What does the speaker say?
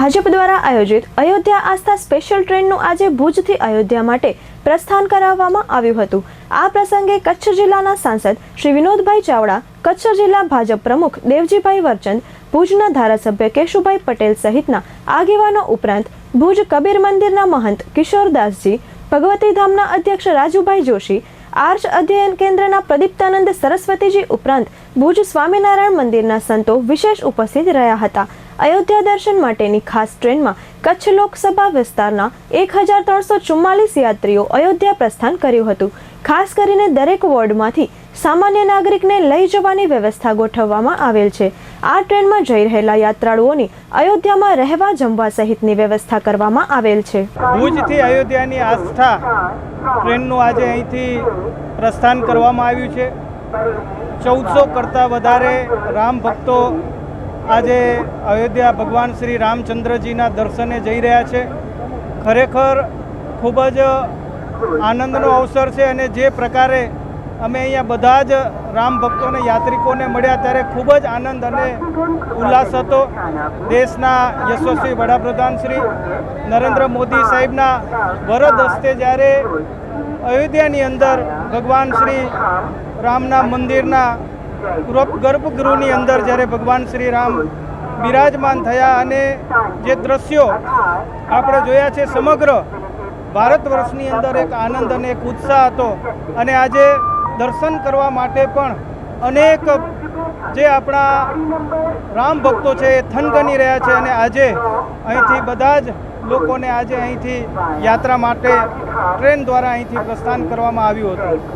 ભાજપ દ્વારા આયોજિત અયોધ્યા આસ્થા સ્પેશિયલ ટ્રેનનું આજે ભુજથી અયોધ્યા માટે પ્રસ્થાન કરાવવામાં આવ્યું હતું. આ પ્રસંગે કચ્છ જિલ્લાના સાંસદ શ્રી વિનોદભાઈ ચાવડા, કચ્છ જિલ્લા ભાજપ પ્રમુખ દેવજીભાઈ વરચંદ, ભુજના ધારાસભ્ય કેશુભાઈ પટેલ સહિતના આગેવાનો ઉપરાંત ભુજ કબીર મંદિરના મહંત કિશોરદાસજી ભગવતી ધામના અધ્યક્ષ રાજુભાઈ જોશી, આર્ચ અધ્યયન કેન્દ્રના પ્રદીપ્તાનંદ સરસ્વતીજી ઉપરાંત ભુજ સ્વામિનારાયણ મંદિરના સંતો વિશેષ ઉપસ્થિત રહ્યા હતા. અયોધ્યા દર્શન માટેની ખાસ ટ્રેનમાં કચ્છ લોકસભા વિસ્તારના એક હજાર ત્રણસો ચુમ્માલીસ યાત્રીઓ અયોધ્યા પ્રસ્થાન કર્યું હતું. ખાસ કરીને દરેક વોર્ડમાંથી સામાન્ય નાગરિકને લઈ જવાની વ્યવસ્થા ગોઠવવામાં આવેલ છે. આ ટ્રેનમાં જઈ રહેલા યાત્રાળુઓની અયોધ્યામાં રહેવા જમવા સહિતની વ્યવસ્થા કરવામાં આવેલ છે. ભુજથી અયોધ્યાની આસ્થા ટ્રેનનું આજે અહીંથી પ્રસ્થાન કરવામાં આવ્યું છે. ચૌદસો કરતાં વધારે રામ ભક્તો આજે અયોધ્યા ભગવાન શ્રી રામચંદ્રજીના દર્શને જઈ રહ્યા છે. ખરેખર ખૂબ જ આનંદનો અવસર છે અને જે પ્રકારે અમે અહીંયા બધા જ રામ ભક્તોને, યાત્રિકોને મળ્યા ત્યારે ખૂબ જ આનંદ અને ઉલ્લાસ હતો. દેશના યશસ્વી વડાપ્રધાન શ્રી નરેન્દ્ર મોદી સાહેબના વરદ હસ્તે જ્યારે અયોધ્યાની અંદર ભગવાન શ્રી રામના મંદિરના ગર્ભગૃહની અંદર જ્યારે ભગવાન શ્રી રામ બિરાજમાન થયા અને જે દ્રશ્યો આપણે જોયા છે સમગ્ર ભારત વર્ષની અંદર એક આનંદ અને એક ઉત્સાહ હતો. અને આજે દર્શન કરવા માટે પણ અનેક જે આપણા રામ ભક્તો છે એ થનગની રહ્યા છે અને આજે અહીંથી બધા જ લોકોને આજે અહીંથી યાત્રા માટે ટ્રેન દ્વારા અહીંથી પ્રસ્થાન કરવામાં આવ્યું હતું.